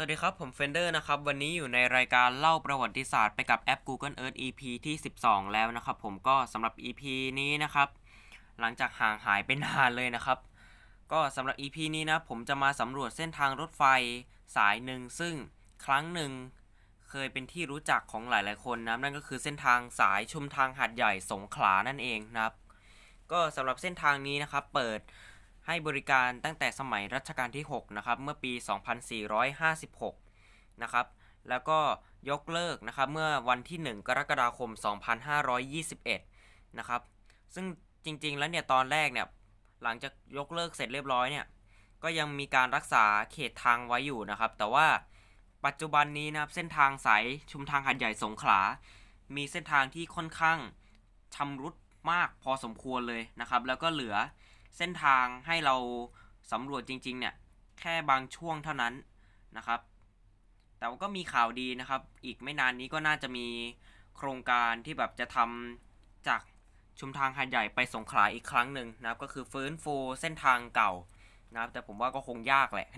สวัสดีครับ ผมเฟนเดอร์นะครับ วันนี้อยู่ในรายการเล่าประวัติศาสตร์ไปกับแอป Google Earth EP ที่ 12 แล้วนะครับ ผมก็สำหรับ EP นี้นะครับ หลังจากห่างหายไปนานเลยนะครับ ก็สำหรับ EP นี้นะ ผมจะมาสำรวจเส้นทางรถไฟสายหนึ่ง ซึ่งครั้งหนึ่งเคยเป็นที่รู้จักของหลาย ๆ คนนะนั่นก็คือเส้นทางสายชุมทางหาดใหญ่สงขลานั่นเองนะครับ ก็สำหรับเส้นทางนี้นะครับ เปิด ให้บริการตั้งแต่สมัยรัชกาลที่ 6 นะครับ เมื่อปี 2456 นะครับ แล้วก็ยกเลิกนะครับเมื่อวันที่ 1 กรกฎาคม 2521 นะครับ ซึ่งจริงๆ แล้วเนี่ยตอนแรกเนี่ยหลังจากยกเลิกเสร็จเรียบร้อยเนี่ยก็ยังมีการรักษาเขตทางไว้อยู่นะครับ แต่ว่าปัจจุบันนี้นะครับเส้นทางสายชุมทางหัดใหญ่สงขลา มีเส้นทางที่ค่อนข้างชำรุดมากพอสมควรเลยนะครับ แล้วก็เหลือ เส้นทางให้เราสำรวจจริงๆเนี่ยแค่บางช่วงเท่านั้นนะครับ แต่ว่าก็มีข่าวดีนะครับ อีกไม่นานนี้ก็น่าจะมีโครงการที่แบบจะทำจากชุมทางหัดใหญ่ไปสงขลาอีกครั้งหนึ่งนะครับ ก็คือฟื้นฟูเส้นทางเก่านะครับ แต่ผมว่าก็คงยากแหละ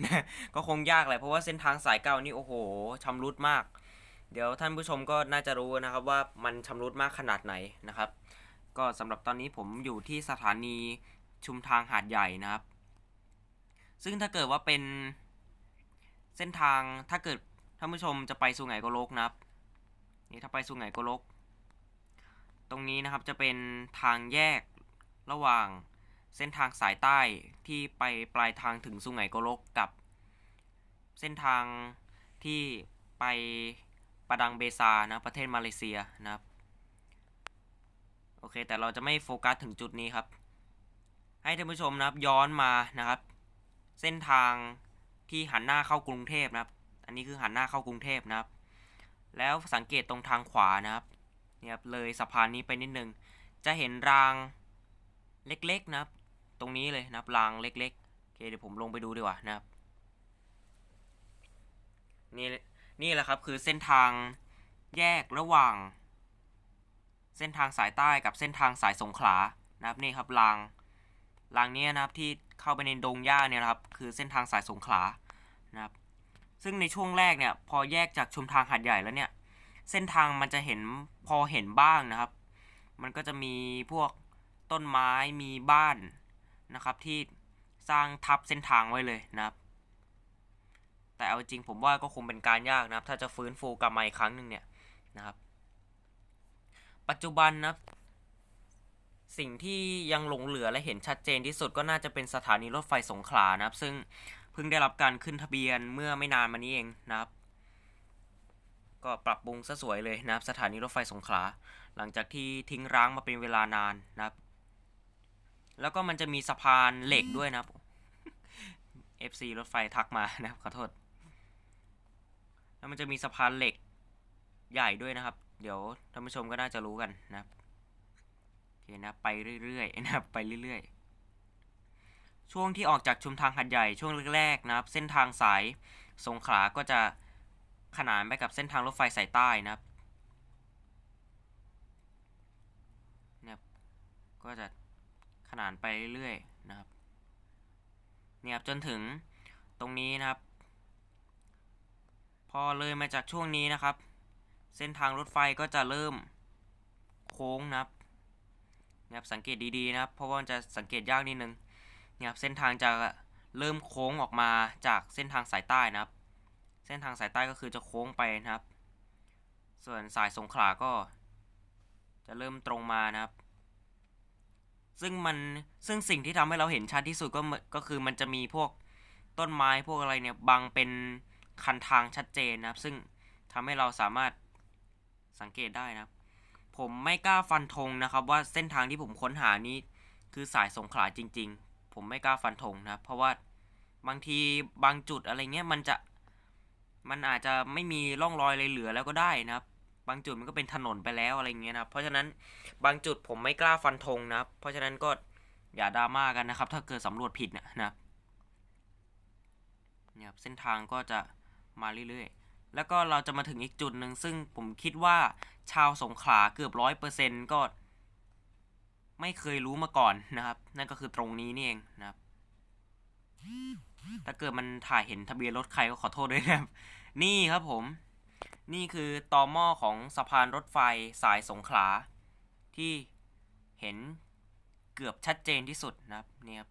ก็คงยากแหละเพราะว่าเส้นทางสายเก่านี่โอ้โหชำรุดมาก เดี๋ยวท่านผู้ชมก็น่าจะรู้นะครับว่ามันชำรุดมากขนาดไหนนะครับ ก็สำหรับตอนนี้ผมอยู่ที่สถานี ชุมทางหาดใหญ่นะครับ ซึ่งถ้าเกิดว่าเป็นเส้นทางถ้าเกิดท่านผู้ชมจะไปสุไหงโกลกนะครับ นี่ถ้าไปสุไหงโกลก ตรงนี้นะครับจะเป็นทางแยกระหว่างเส้นทางสายใต้ที่ไปปลายทางถึงสุไหงโกลกกับ เส้นทางที่ไปปะดังเบซานะประเทศมาเลเซียนะครับ โอเคแต่เราจะไม่โฟกัสถึงจุดนี้ครับ ให้ท่านผู้ชมนะครับย้อนมานะครับ เส้นทางที่หันหน้าเข้ากรุงเทพนะครับ อันนี้คือหันหน้าเข้ากรุงเทพนะครับ แล้วสังเกตตรงทางขวานะครับเนี่ยครับเลยสะพานนี้ไปนิดนึง จะเห็นรางเล็กๆนะครับ ตรงนี้เลยนะครับรางเล็กๆโอเคเดี๋ยวผมลงไปดูดีกว่านะครับนี่นี่แหละครับคือเส้นทางแยกระหว่าง เส้นทางสายใต้กับเส้นทางสายสงขลานะครับนี่ครับราง รางนี้นะครับที่เข้าไปในดงหญ้าเนี่ยนะครับคือเส้นทางสายสงขลานะครับซึ่งในช่วงแรกเนี่ยพอแยกจากชุมทางหาดใหญ่แล้วเนี่ยเส้นทางมันจะเห็นพอเห็นบ้างนะครับ มันก็จะมีพวกต้นไม้มีบ้านนะครับที่สร้างทับเส้นทางไว้เลยนะครับ แต่เอาจริงผมว่าก็คงเป็นการยากนะครับ ถ้าจะฟื้นฟูกลับมาอีกครั้งหนึ่งเนี่ยนะครับ ปัจจุบันนะครับ สิ่งที่ยังหลงเหลือและเห็นชัดเจนที่สุดก็น่าจะเป็นสถานีรถไฟสงขลานะครับ ซึ่งเพิ่งได้รับการขึ้นทะเบียนเมื่อไม่นานมานี้เองนะครับ ก็ปรับปรุงซะสวยเลยนะครับ สถานีรถไฟสงขลา หลังจากที่ทิ้งร้างมาเป็นเวลานานนะครับ แล้วก็มันจะมีสะพานเหล็กด้วยนะครับ FC รถไฟทักมานะครับขอโทษ แล้วมันจะมีสะพานเหล็กใหญ่ด้วยนะครับ เดี๋ยวท่านผู้ชมก็น่าจะรู้กันนะครับ นะไปเรื่อยๆนะครับไปเรื่อยๆ ช่วงที่ออกจากชุมทางหัดใหญ่ช่วงแรกๆนะครับ เส้นทางสายสงขลาก็จะขนานไปกับเส้นทางรถไฟสายใต้นะครับนะครับก็จะขนานไปเรื่อยๆนะครับเนี่ยครับจนถึงตรงนี้นะครับ พอเลยมาจากช่วงนี้นะครับ เส้นทางรถไฟก็จะเริ่มโค้งนะครับ นะครับสังเกตดีๆนะครับเพราะว่าจะสังเกตยากนิดนึงนะครับเส้นทางจะเริ่มโค้งออกมาจากเส้นทางสายใต้นะครับ เส้นทางสายใต้ก็คือจะโค้งไปนะครับ ส่วนสายสงขลาก็ จะเริ่มตรงมานะครับ ซึ่งมันซึ่งสิ่งที่ทำให้เราเห็นชัดที่สุดก็ก็คือมันจะมีพวกต้นไม้พวกอะไรเนี่ยบังเป็นคันทางชัดเจนนะครับ ซึ่งทำให้เราสามารถสังเกตได้นะครับ ผมไม่กล้าฟันธงนะครับ ว่าเส้นทางที่ผมค้นหานี้ คือสายสงขลาจริง ๆ ผมไม่กล้าฟันธงนะเพราะว่าบางทีบางจุดอะไรเงี้ยมันจะมันอาจจะไม่มีร่องรอยอะไรเหลือแล้วก็ได้นะครับ บางจุดมันก็เป็นถนนไปแล้วอะไรเงี้ยนะครับ เพราะฉะนั้นบางจุดผมไม่กล้าฟันธงนะครับ เพราะฉะนั้นก็อย่าดราม่ากันนะครับ ถ้าเกิดสำรวจผิดนะครับเนี่ยครับเส้นทางก็จะมาเรื่อยๆ แล้วก็เราจะมาถึงอีกจุดหนึ่งซึ่งผมคิดว่าชาวสงขลาเกือบร้อยเปอร์เซ็นก็ ไม่เคยรู้มาก่อนนะครับ นั่นก็คือตรงนี้นี่เองนะครับ ถ้าเกิดมันถ่ายเห็นทะเบียนรถใครก็ขอโทษด้วยนะครับ นี่ครับผม นี่คือตอหม้อของสะพานรถไฟสายสงขลา ที่เห็นเกือบชัดเจนที่สุดนะครับนี่ครับ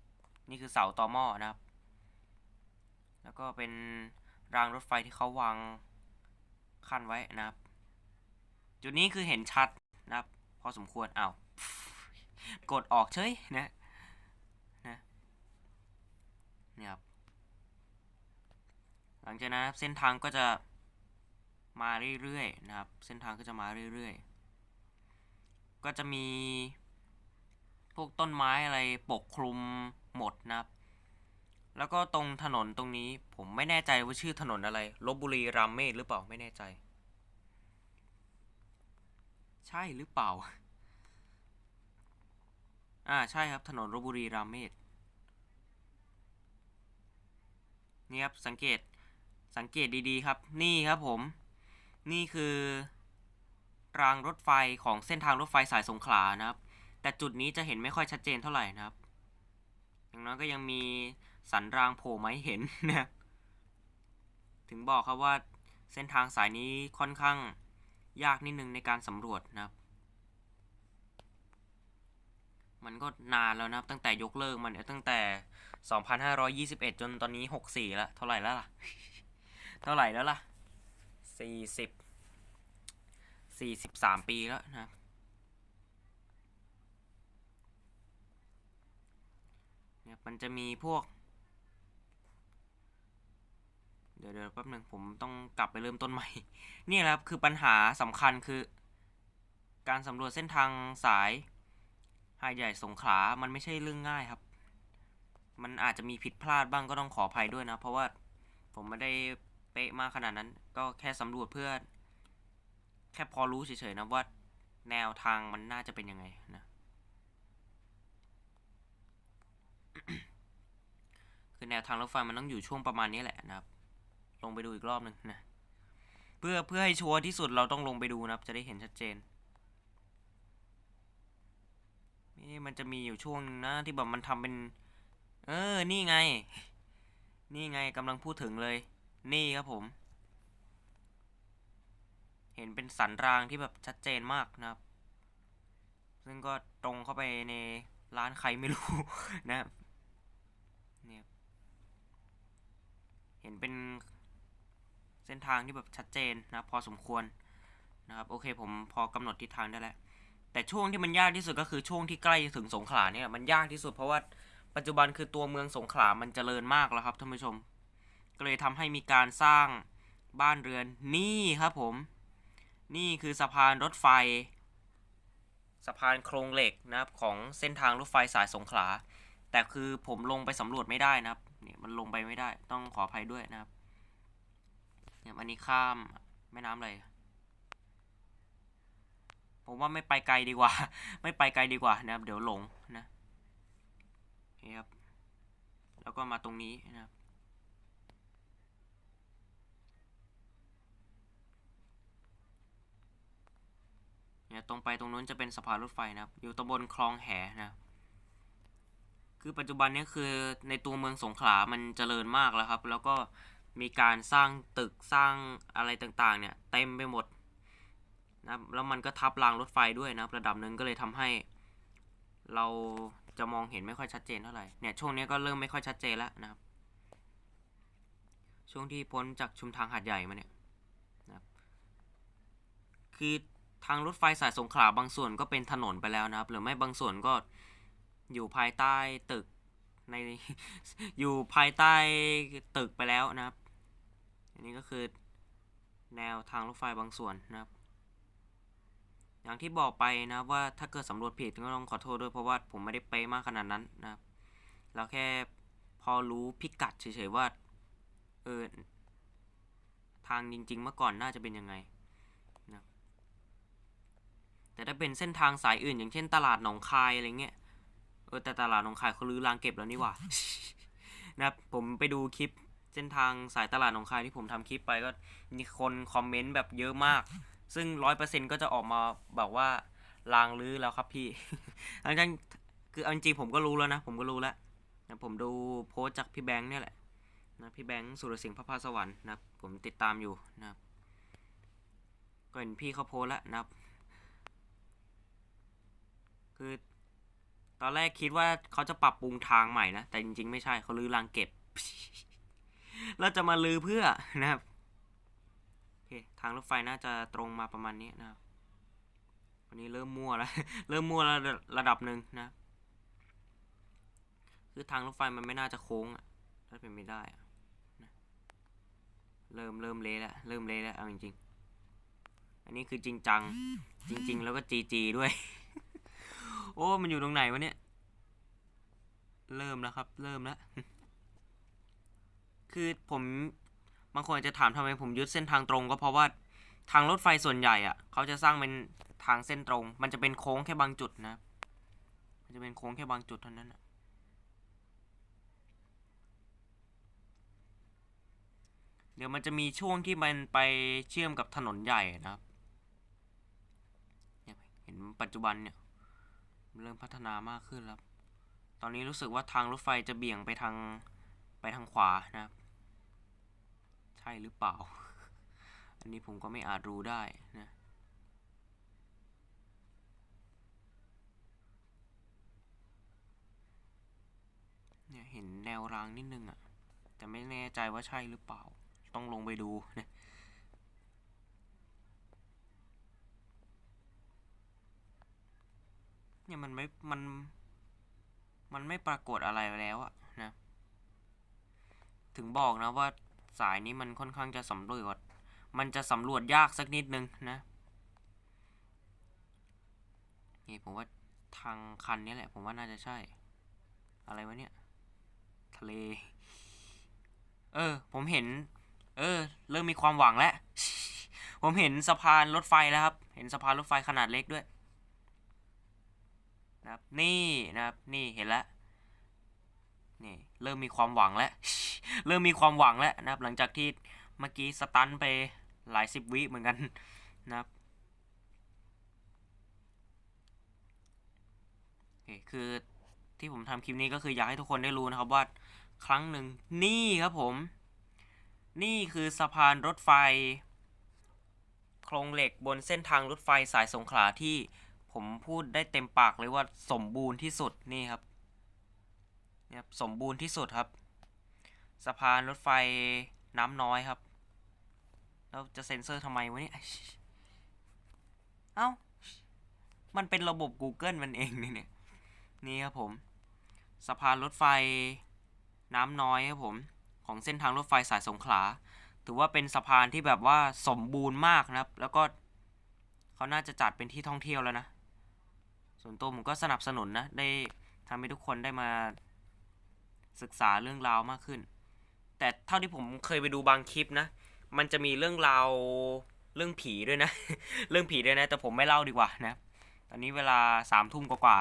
นี่คือเสาตอหม้อนะครับ แล้วก็เป็นรางรถไฟที่เขาวาง ขั้นไว้นะครับ จุดนี้คือเห็นชัดนะครับ พอสมควรเอากดออกเฉยนะนะนี่ครับหลังจากนั้นเส้นทางก็จะมาเรื่อยๆนะครับ เส้นทางก็จะมาเรื่อยๆ ก็จะมีพวกต้นไม้อะไรปกคลุมหมดนะครับ แล้วก็ตรงถนนตรงนี้ผมไม่แน่ใจว่าชื่อถนนอะไรลบบุรีรามเมศหรือเปล่าไม่แน่ใจ ใช่หรือเปล่า อ่าใช่ครับถนนลบบุรีรามเมศนี่ครับสังเกตสังเกตดีๆครับ นี่ครับผม นี่คือรางรถไฟของเส้นทางรถไฟสายสงขลานะครับ แต่จุดนี้จะเห็นไม่ค่อยชัดเจนเท่าไหร่นะครับ อย่างน้อยก็ยังมี สันรางโผล่มาให้เห็นนะถึงบอกครับว่าเส้นทางสายนี้ค่อนข้างยากนิดนึงในการสำรวจนะครับ มันก็นานแล้วนะครับตั้งแต่ยกเลิกมันเนี่ยตั้งแต่ 2521 จนตอนนี้ 64 แล้ว เท่าไหร่แล้วล่ะ เท่าไหร่แล้วล่ะ 40 43 ปีแล้วนะครับเนี่ยมันจะมีพวก เดี๋ยวเดี๋ยวแป๊บหนึ่งผมต้องกลับไปเริ่มต้นใหม่ นี่แหละครับคือปัญหาสำคัญคือ การสำรวจเส้นทางสายหาดใหญ่สงขลา มันไม่ใช่เรื่องง่ายครับ มันอาจจะมีผิดพลาดบ้างก็ต้องขออภัยด้วยนะ เพราะว่าผมไม่ได้เป๊ะมากขนาดนั้น ก็แค่สำรวจเพื่อ แค่พอรู้เฉยๆนะว่าแนวทางมันน่าจะเป็นยังไงนะคือแนวทางรถไฟมันต้องอยู่ช่วงประมาณนี้แหละนะครับ ลงไปดูอีกรอบหนึ่งนะ เพื่อเพื่อให้ชัวร์ที่สุดเราต้องลงไปดูนะครับ จะได้เห็นชัดเจน นี่มันจะมีอยู่ช่วงนึงนะที่แบบมันทำเป็น เออ นี่ไง นี่ไงกำลังพูดถึงเลย นี่ครับผม เห็นเป็นสันรางที่แบบชัดเจนมากนะครับ ซึ่งก็ตรงเข้าไปในร้านใครไม่รู้นะเนี่ยเห็นเป็น เส้นทางที่แบบชัดเจนนะพอสมควรนะครับโอเคผมพอกำหนดทิศทางได้แล้ว แต่ช่วงที่มันยากที่สุดก็คือช่วงที่ใกล้ถึงสงขลาเนี่ยมันยากที่สุดเพราะว่าปัจจุบันคือตัวเมืองสงขลามันเจริญมากแล้วครับท่านผู้ชม ก็เลยทำให้มีการสร้างบ้านเรือนนี่ครับผม นี่คือสะพานรถไฟ สะพานโครงเหล็กนะครับของเส้นทางรถไฟสายสงขลาแต่คือผมลงไปสำรวจไม่ได้นะครับเนี่ยมันลงไปไม่ได้ต้องขออภัยด้วยนะครับ เนี่ยอันนี้ข้ามแม่น้ำเลย ผมว่าไม่ไปไกลดีกว่า ไม่ไปไกลดีกว่านะครับ เดี๋ยวหลงนะนี่ครับ แล้วก็มาตรงนี้นะครับเนี่ยตรงไปตรงนู้นจะเป็นสะพานรถไฟนะครับ อยู่ตำบลคลองแหนะคือปัจจุบันนี้คือในตัวเมืองสงขลามันเจริญมากแล้วครับ แล้วก็ มีการสร้างตึกสร้างอะไรต่างๆเนี่ยเต็มไปหมดนะครับแล้วมันก็ทับรางรถไฟด้วยนะครับระดับหนึ่งก็เลยทำให้ เราจะมองเห็นไม่ค่อยชัดเจนเท่าไหร่เนี่ยช่วงนี้ก็เริ่มไม่ค่อยชัดเจนแล้วนะครับ ช่วงที่พ้นจากชุมทางหาดใหญ่มาเนี่ยนะครับคือทางรถไฟสายสงขลาบางส่วนก็เป็นถนนไปแล้วนะครับ หรือไม่บางส่วนก็อยู่ภายใต้ตึกในอยู่ภายใต้ตึกไปแล้วนะครับ อันนี้ก็คือแนวทางรถไฟบางส่วนนะครับ อย่างที่บอกไปนะครับว่าถ้าเกิดสำรวจผิดก็ต้องขอโทษด้วยเพราะว่าผมไม่ได้เป๊ะมากขนาดนั้นนะครับเราแค่พอรู้พิกัดเฉยๆว่าเออทางจริงๆเมื่อก่อนน่าจะเป็นยังไงนะแต่ถ้าเป็นเส้นทางสายอื่น อย่างเช่นตลาดหนองคายอะไรเงี้ยเออแต่ตลาดหนองคายเขาลื้อรางเก็บแล้วนี่หว่านะครับผมไปดูคลิป เส้นทางสายตลาดหนองคายที่ผมทำคลิปไปก็มีคนคอมเมนต์แบบเยอะมาก ซึ่งร้อยเปอร์เซ็นก็จะออกมาบอกว่ารางลื้อแล้วครับพี่อันนั้นคือเอาจริงผมก็รู้แล้วนะ ผมก็รู้แล้วนะผมดูโพสจากพี่แบงค์เนี่ยแหละนะพี่แบงค์สุรสิงห์พระพาสวรรค์นะผมติดตามอยู่นะครับก็เห็นพี่เขาโพสแล้วนะครับ คือตอนแรกคิดว่าเขาจะปรับปรุงทางใหม่นะ แต่จริงๆไม่ใช่เขาลื้อรางเก็บ แล้วจะมาลือเพื่อนะครับโอเคทางรถไฟน่าจะตรงมาประมาณนี้นะครับวันนี้เริ่มมั่วแล้ว เริ่มมั่วระดับระดับหนึ่งนะ คือทางรถไฟมันไม่น่าจะโค้งอะถ้าเป็นไม่ได้อะนะเริ่มเริ่มเละแล้วเริ่มเละแล้วเอาจริงๆ อันนี้คือจริงจัง จริง ๆ แล้วก็จีจีด้วย โอ้ มันอยู่ตรงไหนวะเนี่ย เริ่มแล้วครับ เริ่มแล้ว คือผมบางคนอาจจะถามทำไมผมยึดเส้นทางตรงก็เพราะว่าทางรถไฟส่วนใหญ่อะเขาจะสร้างเป็นทางเส้นตรง มันจะเป็นโค้งแค่บางจุดนะ มันจะเป็นโค้งแค่บางจุดเท่านั้นนะเดี๋ยวมันจะมีช่วงที่มันไปเชื่อมกับถนนใหญ่นะครับเห็นปัจจุบันเนี่ยเริ่มพัฒนามากขึ้นแล้ว ตอนนี้รู้สึกว่าทางรถไฟจะเบี่ยงไปทางไปทางขวานะครับ ช่หรือเปล่า อันนี้ผมก็ไม่อาจรู้ได้นะ เนี่ยเห็นแนวรางนิดนึงอะ่ะ แต่ไม่แน่ใจว่าใช่หรือเปล่า ต้องลงไปดูนะเนี่ยมันไม่ มัน มันไม่ปรากฏอะไรแล้วอะนะ ถึงบอกนะว่า สายนี้มันค่อนข้างจะสำรวจ มันจะสำรวจยากสักนิดนึงนะ นี่ผมว่าทางคันนี้แหละ ผมว่าน่าจะใช่ อะไรวะเนี่ย ทะเล เออ ผมเห็น เออ เริ่มมีความหวังแล้ว ผมเห็นสะพานรถไฟแล้วครับ เห็นสะพานรถไฟขนาดเล็กด้วยนะครับนี่นะครับ นี่เห็นแล้ว นี่ เริ่มมีความหวังแล้ว เริ่มมีความหวังแล้วนะครับหลังจากที่เมื่อกี้สตันไปหลายสิบวิเหมือนกันนะครับโอเคคือที่ผมทำคลิปนี้ก็คืออยากให้ทุกคนได้รู้นะครับว่าครั้งหนึ่งนี่ครับผม นี่คือสะพานรถไฟ โครงเหล็กบนเส้นทางรถไฟสายสงขลาที่ผมพูดได้เต็มปากเลยว่าสมบูรณ์ที่สุดนี่ครับนี่ยสมบูรณ์ที่สุดครับ สะพานรถไฟน้ำน้อยครับแล้วจะเซ็นเซอร์ทำไมวะเนี่ย เอ้า มันเป็นระบบ Google มันเองนี่เนี่ย นี่ครับผม สะพานรถไฟน้ำน้อยครับผม ของเส้นทางรถไฟสายสงขลา ถือว่าเป็นสะพานที่แบบว่าสมบูรณ์มากนะครับ แล้วก็เขาน่าจะจัดเป็นที่ท่องเที่ยวแล้วนะ ส่วนตัวผมก็สนับสนุนนะ ได้ทำให้ทุกคนได้มาศึกษาเรื่องราวมากขึ้น แต่เท่าที่ผมเคยไปดูบางคลิปนะ มันจะมีเรื่องราวเรื่องผีด้วยนะ เรื่องผีด้วยนะ แต่ผมไม่เล่าดีกว่านะ ตอนนี้เวลาสามทุ่มกว่า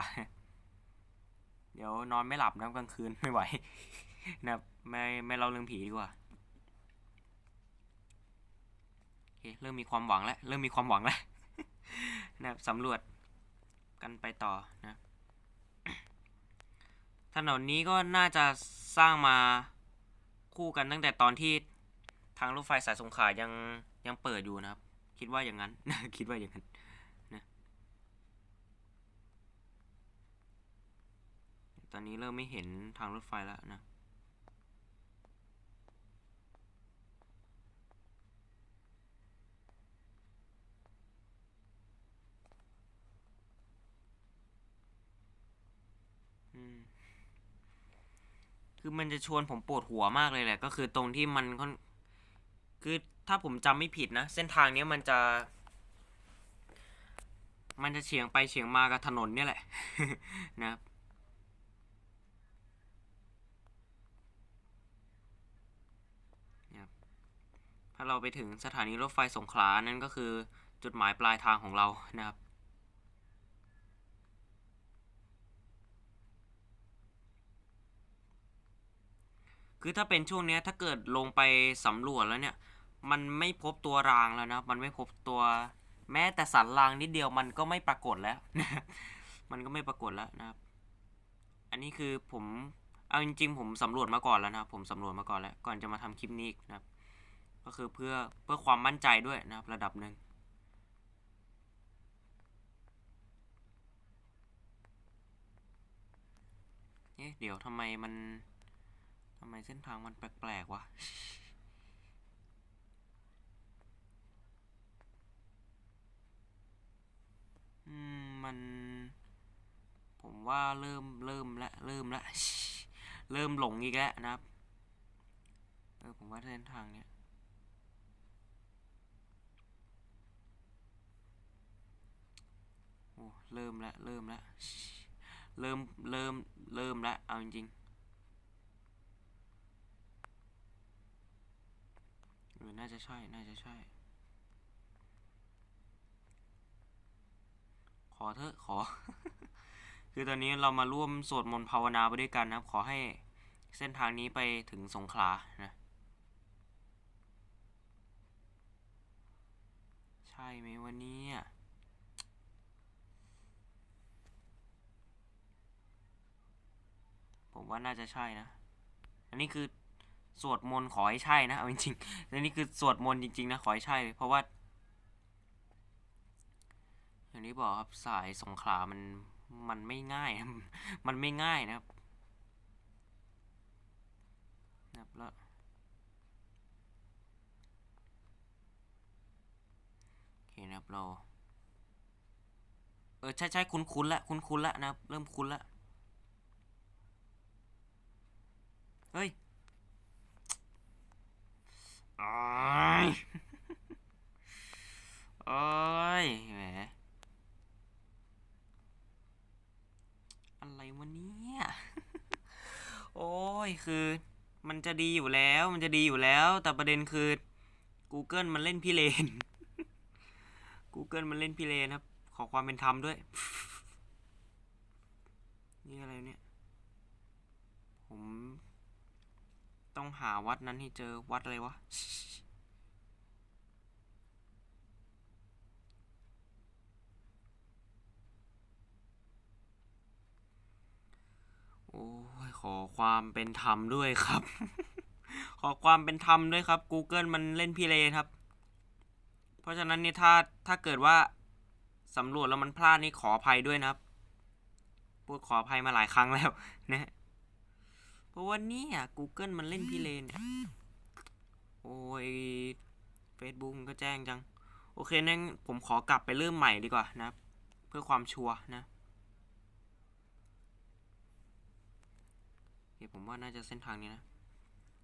ๆเดี๋ยวนอนไม่หลับนะกลางคืนไม่ไหวนะไม่ไม่เล่าเรื่องผีดีกว่าโอเคเริ่มมีความหวังแล้วเริ่มมีความหวังแล้วนะสำรวจกันไปต่อนะถนนนี้ก็น่าจะสร้างมา คู่กันตั้งแต่ตอนที่ทางรถไฟสายสงขลายังยังเปิดอยู่นะครับ คิดว่าอย่างนั้น คิดว่าอย่างนั้นนะตอนนี้เริ่มไม่เห็นทางรถไฟแล้วนะ อืม คือมันจะชวนผมปวดหัวมากเลยแหละ ก็คือตรงที่มันค่อนคือถ้าผมจำไม่ผิดนะ เส้นทางเนี้ยมันจะ มันจะเฉียงไปเฉียงมากับถนนเนี่ยแหละนะครับนะครับถ้าเราไปถึงสถานีรถไฟสงขลานั่นก็คือจุดหมายปลายทางของเรานะครับ คือถ้าเป็นช่วงเนี้ยถ้าเกิดลงไปสำรวจแล้วเนี่ย มันไม่พบตัวรางแล้วนะมันไม่พบตัวแม้แต่สันรางนิดเดียวมันก็ไม่ปรากฏแล้วมันก็ไม่ปรากฏแล้วนะครับ อันนี้คือผมเอาจริงๆ ผมสำรวจมาก่อนแล้วนะผมสำรวจมาก่อนแล้ว ก่อนจะมาทำคลิปนี้นะครับ ก็คือเพื่อเพื่อความมั่นใจด้วยนะครับ ระดับหนึ่งเอ๊ะเดี๋ยวทำไมมันำไมเส้นทางมันแปลกๆวะ อืม มัน ผมว่าเริ่มเริ่มละเริ่มละ เริ่มหลงอีกแล้วนะครับ เออ ผมว่าเส้นทางเนี้ยโอ้เริ่มละเริ่มละเริ่มเริ่มเริ่มละเอาจริงๆเออ น่าจะใช่ น่าจะใช่ ขอเถอะ ขอ คือตอนนี้เรามาร่วมสวดมนต์ภาวนาไปด้วยกันนะครับ ขอให้เส้นทางนี้ไปถึงสงขลา นะ ใช่ไหมวันนี้ผมว่าน่าจะใช่นะ อันนี้คือ สวดมนต์ขอให้ใช่นะเอาจริงๆอันนี้คือสวดมนต์จริงๆนะขอให้ใช่เลยเพราะว่าอย่างที่บอกครับสายสงขลามันมันไม่ง่ายมันไม่ง่ายนะครับนับแล้วโอเคนะครับเราเออใช่ใช่คุ้นคุ้นละคุ้นคุ้นๆละนะครับเริ่มคุ้นละเฮ้ย อ้ยโอ้ยแหมอะไรวะเนี่ย โอ้ยคือ มันจะดีอยู่แล้ว มันจะดีอยู่แล้ว แต่ประเด็นคือ Google มันเล่นพี่เลน Google มันเล่นพี่เลนครับ ขอความเป็นธรรมด้วย นี่อะไรเนี่ย ผม ต้องหาวัดนั้นให้เจอวัดอะไรวะ โอ้ย ขอความเป็นธรรมด้วยครับ ขอความเป็นธรรมด้วยครับ Google มันเล่นพี่เลนครับ เพราะฉะนั้นนี่ถ้าถ้าเกิดว่าสำรวจแล้วมันพลาดนี่ขออภัยด้วยนะครับ พูดขออภัยมาหลายครั้งแล้วนะ ราะว่าเนี่ย Google มันเล่นพี่เลนเนี่ยโอ้ย Facebook ก็แจ้งจัง โอเคนั่นผมขอกลับไปเริ่มใหม่ดีกว่านะ เพื่อความชัวร์นะเดี๋ยวผมว่าน่าจะเส้นทางนี้นะ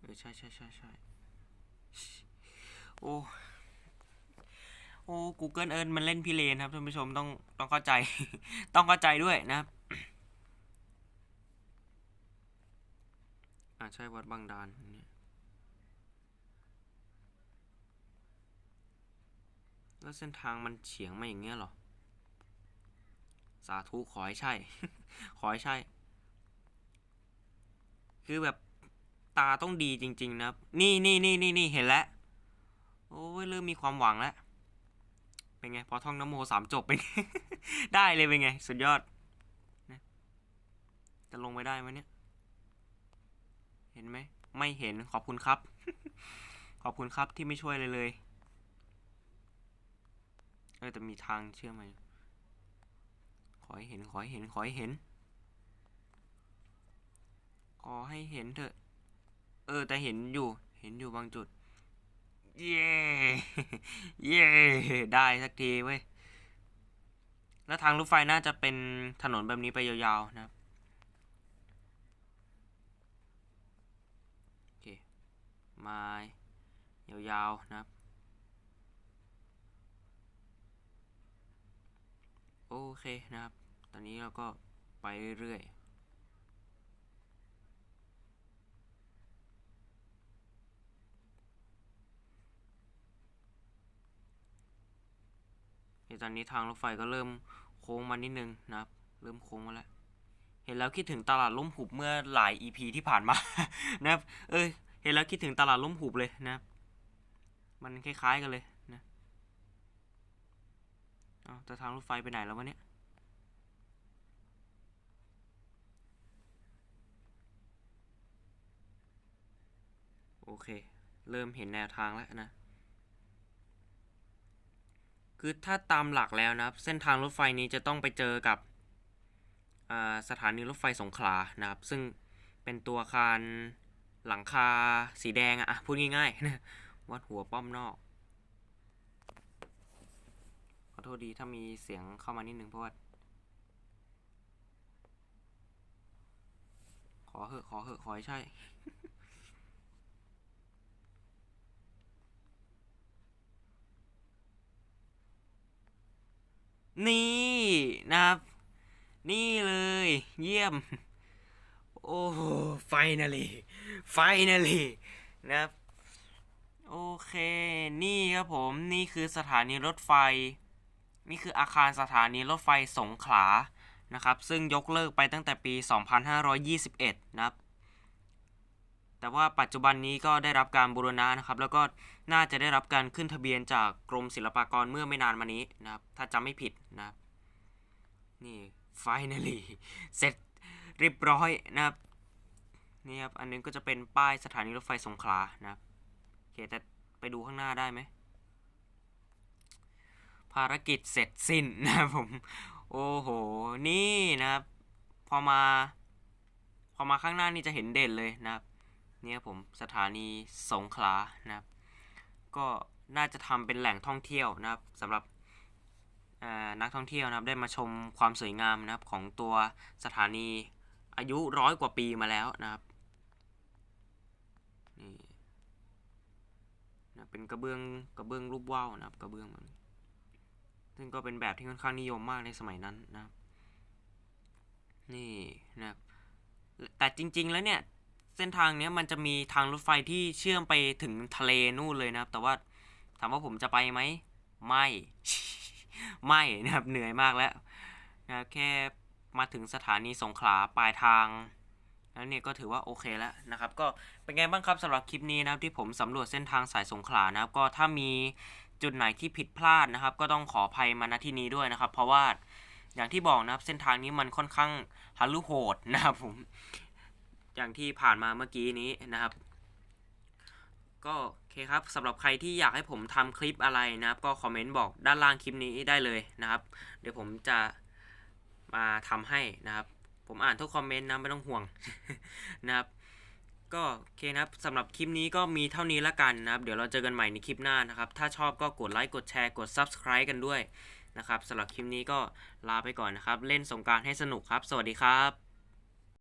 เออ ใช่ใช่ใช่ใช่โอ้โอ้ Google Earth มันเล่นพี่เลนครับท่านผู้ชมต้องต้องเข้าใจ ต้องเข้าใจด้วยนะครับ อ่าใช่วัดบางดานเนี่ยแล้วเส้นทางมันเฉียงมาอย่างเงี้ยหรอ สาธุขอให้ใช่ ขอให้ใช่ คือแบบตาต้องดีจริง ๆ นะครับ นี่นี่นี่นี่นี่เห็นแล้ว โอ้ยเริ่มมีความหวังแล้ว เป็นไง พอท่องน้ำโมสามจบเป็นไง ได้เลยเป็นไง สุดยอดนะจะลงไปได้ไหมเนี่ย เห็นไหม ไม่เห็น ขอบคุณครับ ขอบคุณครับที่ไม่ช่วยเลยเลย เออแต่มีทางเชื่อมไหมขอให้เห็น ขอให้เห็น ขอให้เห็น ขอให้เห็นเถอะ เออ แต่เห็นอยู่ เห็นอยู่บางจุด เย้เย้ได้สักทีเว้ย แล้วทางรถไฟน่าจะเป็นถนนแบบนี้ไปยาวๆนะครับ โอเค มายาวๆนะครับ โอเคนะครับ ตอนนี้เราก็ไปเรื่อยๆในตอนนี้ทางรถไฟก็เริ่มโค้งมานิดนึงนะครับ เริ่มโค้งมาแล้ว เห็นแล้วคิดถึงตลาดล่มหุบเมื่อหลาย EP ที่ผ่านมา นะครับ เออ เห็นแล้วคิดถึงตลาดล่มหุบเลยนะมันคล้ายๆกันเลยนะเอาแต่ทางรถไฟไปไหนแล้ววะเนี่ยโอเค เริ่มเห็นแนวทางแล้วนะ คือถ้าตามหลักแล้วนะครับ เส้นทางรถไฟนี้จะต้องไปเจอกับสถานีรถไฟสงขลานะครับ ซึ่งเป็นตัวอาคาร หลังคาสีแดงอะอะพูดง่ายๆนะวัดหัวป้อมนอก ขอโทษดีถ้ามีเสียงเข้ามานิดนึงเพราะว่าขอเหอะขอเหอะขอให้ใช่นี่นะครับ นี่เลยเยี่ยม โอ้โห finally finally นะครับ โอเค นี่ครับผม นี่คือสถานีรถไฟ นี่คืออาคารสถานีรถไฟสงขลา นะครับ ซึ่งยกเลิกไปตั้งแต่ปี 2521 นะครับ แต่ว่าปัจจุบันนี้ก็ได้รับการบูรณะนะครับ แล้วก็น่าจะได้รับการขึ้นทะเบียนจากกรมศิลปากรเมื่อไม่นานมานี้นะครับ ถ้าจำไม่ผิดนะครับ นี่ finally เสร็จ เรียบร้อยนะครับนี่ครับอันนึงก็จะเป็นป้ายสถานีรถไฟสงขลานะครับโอเคแต่ไปดูข้างหน้าได้ไหมภารกิจเสร็จสิ้นนะครับผม โอ้โห นี่นะครับ พอมา พอมาข้างหน้านี่จะเห็นเด่นเลยนะครับ เนี่ยผมสถานีสงขลานะครับ ก็น่าจะทำเป็นแหล่งท่องเที่ยวนะครับสำหรับนักท่องเที่ยวนะครับได้มาชมความสวยงามนะครับของตัวสถานี อายุร้อยกว่าปีมาแล้วนะครับนี่นะเป็นกระเบื้องกระเบื้องรูปว่าวนะครับกระเบื้องมันซึ่งก็เป็นแบบที่ค่อนข้างนิยมมากในสมัยนั้นนะครับนี่นะครับแต่จริง ๆ แล้วเนี่ยเส้นทางเนี้ยมันจะมีทางรถไฟที่เชื่อมไปถึงทะเลนู่นเลยนะครับ แต่ว่าถามว่าผมจะไปไหมไม่ ไม่นะครับเหนื่อยมากแล้วนะแค่ มาถึงสถานีสงขลาปลายทางแล้วเนี่ยก็ถือว่าโอเคแล้วนะครับ ก็เป็นไงบ้างครับสำหรับคลิปนี้นะครับที่ผมสำรวจเส้นทางสายสงขลานะครับ ก็ถ้ามีจุดไหนที่ผิดพลาดนะครับ ก็ต้องขออภัยมาณที่นี้ด้วยนะครับ เพราะว่าอย่างที่บอกนะครับเส้นทางนี้มันค่อนข้างฮัลลุโหดนะครับผมอย่างที่ผ่านมาเมื่อกี้นี้นะครับ ก็โอเคครับสำหรับใครที่อยากให้ผมทำคลิปอะไรนะครับ ก็คอมเมนต์บอกด้านล่างคลิปนี้ได้เลยนะครับ เดี๋ยวผมจะ มาทำให้นะครับ ผมอ่านทุกคอมเมนต์นะไม่ต้องห่วงนะครับ ก็โอเคนะครับสำหรับคลิปนี้ก็มีเท่านี้ละกันนะครับ เดี๋ยวเราเจอกันใหม่ในคลิปหน้านะครับ ถ้าชอบก็กดไลค์กดแชร์กด Subscribe กันด้วยนะครับสำหรับคลิปนี้ก็ลาไปก่อนนะครับ เล่นสงการให้สนุกครับ สวัสดีครับ